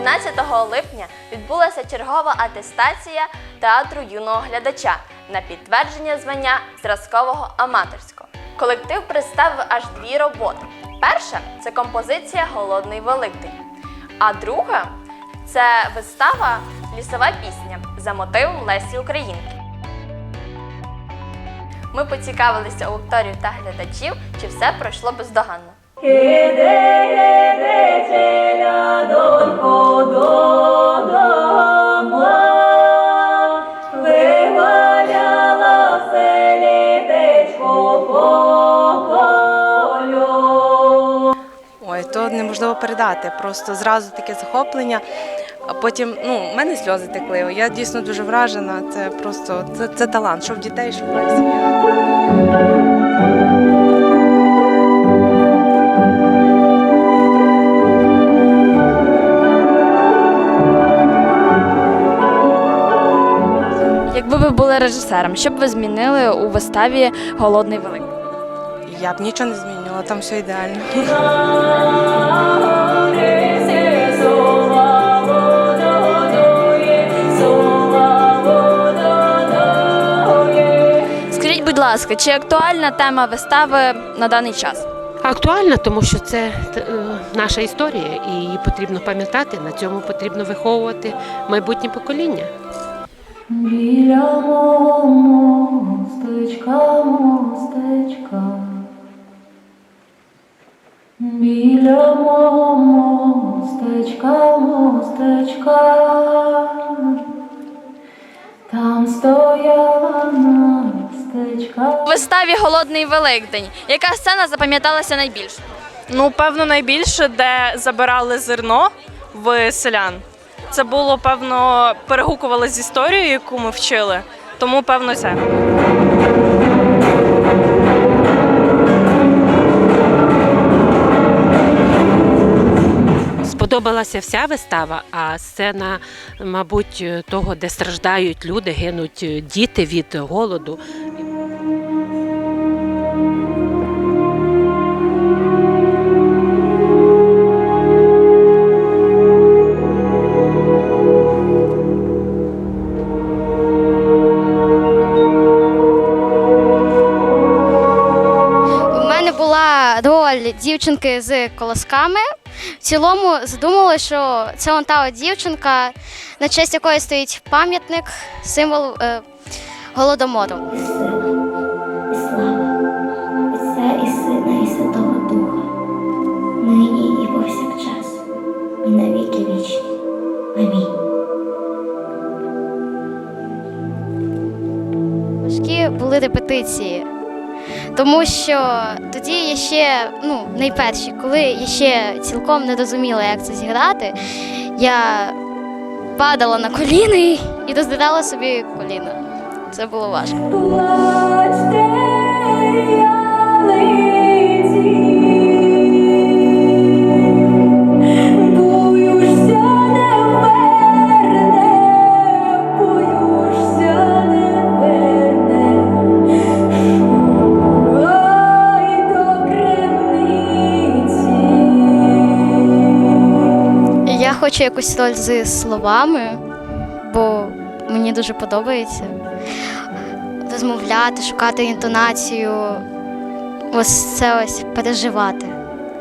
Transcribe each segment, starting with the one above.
11 липня відбулася чергова атестація театру юного глядача на підтвердження звання зразкового аматорського. Колектив представив аж дві роботи. Перша це композиція Голодний Великдень, а друга це вистава Лісова пісня за мотивом Лесі Українки. Ми поцікавилися у акторів та глядачів, чи все пройшло бездоганно. То неможливо передати. Просто зразу таке захоплення. А потім, ну, в мене сльози текли. Я дійсно дуже вражена. Це просто це, це талант, що в дітей, що в нас. Ви були режисером, що б ви змінили у виставі Голодний Великдень? Я б нічого не змінювала, там все ідеально. Скажіть, будь ласка, чи актуальна тема вистави на даний час? Актуальна, тому що це е, наша історія, і її потрібно пам'ятати. На цьому потрібно виховувати майбутнє покоління. Біля мого мостечка, мостечка, біля мого мостечка, мостечка, там стояла настечка. У виставі Голодний Великдень. Яка сцена запам'яталася найбільше? Ну, певно, найбільше, де забирали зерно в селян. Це було, певно, перегукувало з історією, яку ми вчили. Тому, певно, це. Сподобалася вся вистава, а сцена, мабуть, того, де страждають люди, гинуть діти від голоду. Роль дівчинки з колосками. В цілому задумала, що це вон та дівчинка, на честь якої стоїть пам'ятник, символ е, голодомору. слава і Сина, і Святого Духа, нині і повсякчас, і на віки вічні. Амінь. Важкі були репетиції. Тому що тоді я ще, ну, найперші, коли я ще цілком не розуміла, як це зіграти, я падала на коліни і роздирала собі коліна. Це було важко. Хочу якусь роль з словами, бо мені дуже подобається розмовляти, шукати інтонацію, ось це ось переживати.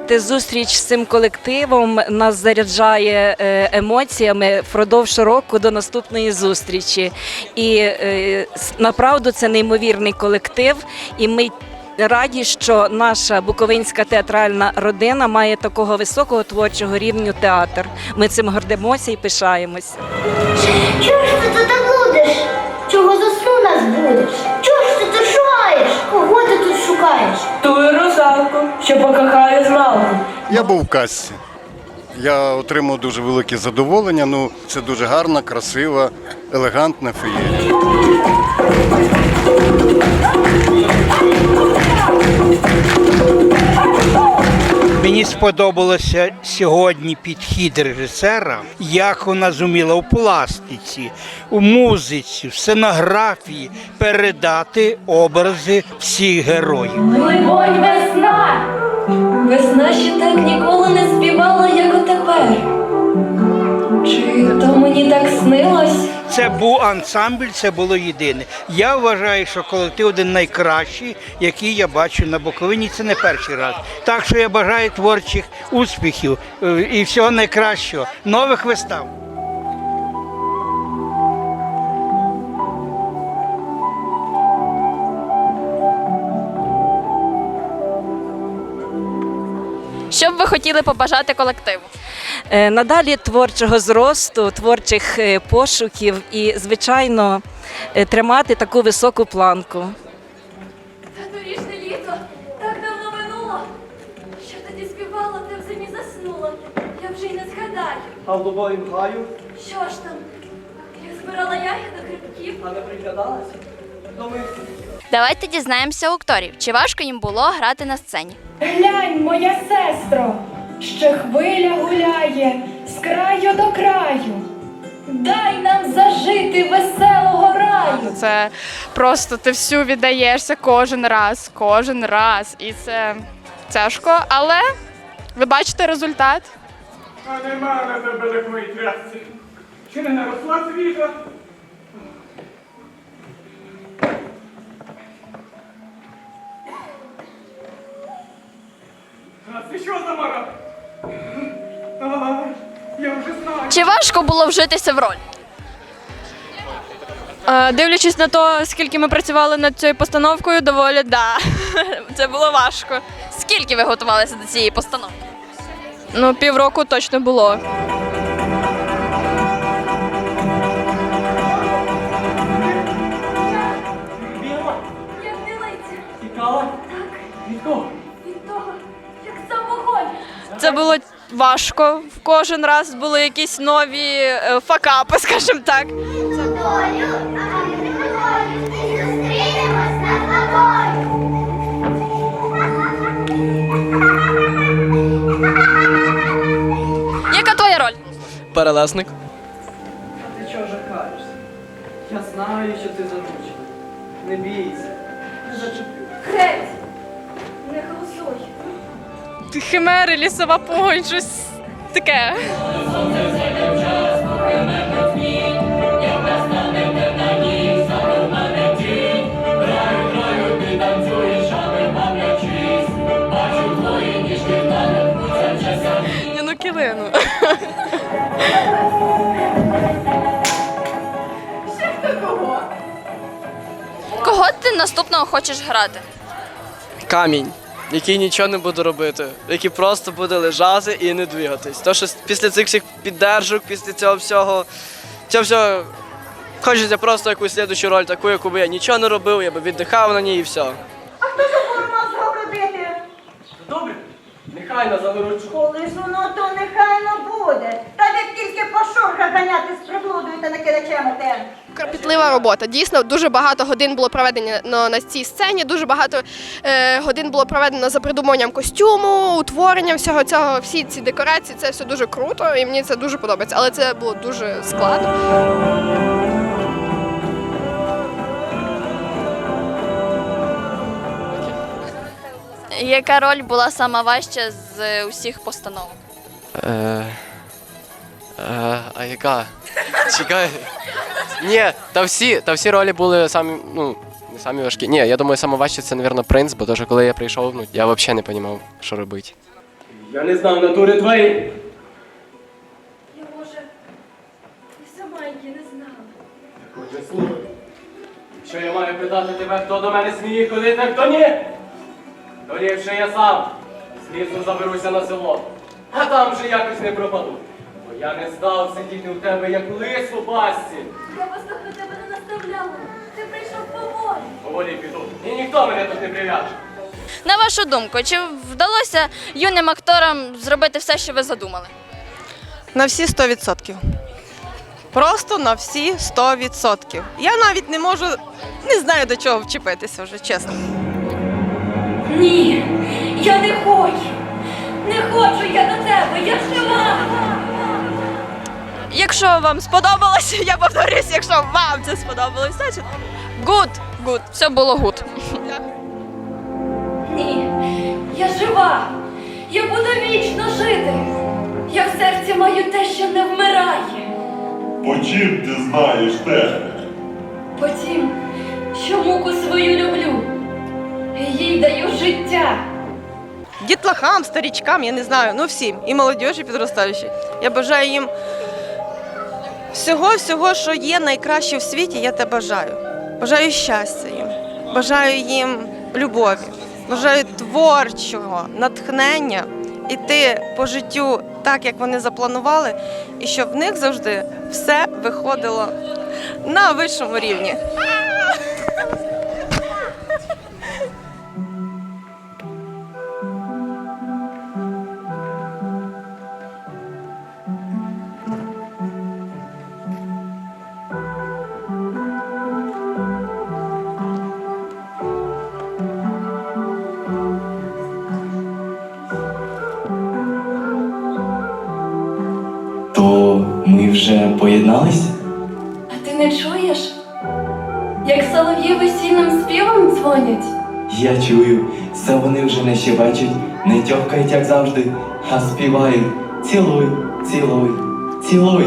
Зустріч з цим колективом нас заряджає е, емоціями впродовж року до наступної зустрічі. І е, направду це неймовірний колектив. І ми раді, що наша буковинська театральна родина має такого високого творчого рівню театр. Ми цим гордимося і пишаємося. Чого ж ти тут будеш? Чого за сну нас будеш? Чого ж ти тут шукаєш? Кого ти тут шукаєш? Тую русалку, що покохає зналку. Я був в касці. Я отримав дуже велике задоволення. Ну, це дуже гарна, красива, елегантна феєрія. Мені сподобалося сьогодні підхід режисера, як вона зуміла у пластиці, у музиці, в сценографії передати образи всіх героїв. Либонь весна, весна ще так ніколи не співала, як у тепер. Чи то мені так снилось? Це був ансамбль, це було єдине. Я вважаю, що колектив один найкращий, який я бачу на Буковині. Це не перший раз. Так що я бажаю творчих успіхів е, і всього найкращого, нових вистав. Хотіли побажати колективу? Е, Надалі творчого зросту, творчих е, пошуків і, звичайно, е, тримати таку високу планку. Торішне літо так давно минуло. Що тоді співала, ти в зимі заснула. Я вже й не згадаю. А в дубовім гаю, Що ж там? Я збирала ягоди грибків. а не приглядалась? Думаю, Давайте дізнаємося у акторів, чи важко їм було грати на сцені. Глянь, моя сестро, ще хвиля гуляє з краю до краю. Дай нам зажити веселого раю. Це просто ти всю віддаєшся кожен раз, кожен раз. І це тяжко, але ви бачите результат. А нема на тебе такої трясці. Чи не наросла свіжа? Важко було вжитися в роль? Е, Дивлячись на те, скільки ми працювали над цією постановкою, доволі да. Це було важко. Скільки ви готувалися до цієї постановки? Ну, півроку точно було. Біла, Як тікала? Від кого? Від того, як сам. Це було важко. Кожен раз були якісь нові е, факапи, скажімо так. Яка твоя роль? Перелесник. Ти чого жахаєшся? Я знаю, що ти задучена. Не бійся. Зачеплю. Геть! Химери, лісова погонь, щось таке. Ні, ну килину. Кого ти наступного хочеш грати? Камінь, який нічого не буде робити, який просто буде лежати і не двигатись. То, що після цих всіх піддержок, після цього всього, цього всього, хочеться просто якусь слідчу роль, таку, яку би я нічого не робив, я би віддихав на ній і все. Добре, нехай на. Коли ж воно, то нехай не буде. Та ви тільки по шорках ганяти з приблудою та накидачами те. Кропітлива робота. Дійсно, дуже багато годин було проведено на, цій сцені. Дуже багато е, годин було проведено за придуманням костюму, утворенням всього цього. Всі ці декорації, це все дуже круто, і мені це дуже подобається. Але це було дуже складно. Яка роль була сама важча з усіх постановок? Е, е, а яка? Чекай. Ні, та всі, та всі ролі були самі, ну, не самі важкі. Ні, я думаю, саме важче це, мабуть, принц, бо то, коли я прийшов, ну, я взагалі не розумів, що робити. Я не знав натури твоєї. Я може, і сама її не знала. Отже, слухай. Що я маю питати тебе, хто до мене сміє ходити, а хто ні? То ліпше я сам з лісу заберуся на село, а там вже якось не пропаду. Я не став сидіти у тебе, як лис у пастці. Я вас так до тебе не наставляла. Ти прийшов поволі. Поволі піду. І ніхто мене тут не прив'яже. На вашу думку, чи вдалося юним акторам зробити все, що ви задумали? На всі 100%. Просто на всі 100%. Я навіть не можу, не знаю до чого вчепитися вже, чесно. Ні, я не хочу. Не хочу я до тебе, я жива. Якщо вам сподобалося, я повторюсь, якщо вам це сподобалось, значить good, good. Все було гуд. Ні, я жива. Я буду вічно жити. Я в серці маю те, що не вмирає. Почим ти знаєш те? Потім, що муку свою люблю, їй даю життя. Дітлахам, старічкам, я не знаю, ну всім, і молодіжі підростаючі. Я бажаю їм всього, всього, що є найкраще в світі, я те бажаю. Бажаю щастя їм, бажаю їм любові, бажаю творчого натхнення іти по життю так, як вони запланували, і щоб в них завжди все виходило на вищому рівні. Ми вже поєднались? А ти не чуєш, як солов'ї весільним співом дзвонять? Я чую, це вони вже не щебечуть, не тьохкають, як завжди, а співають. Цілуй, цілуй, цілуй.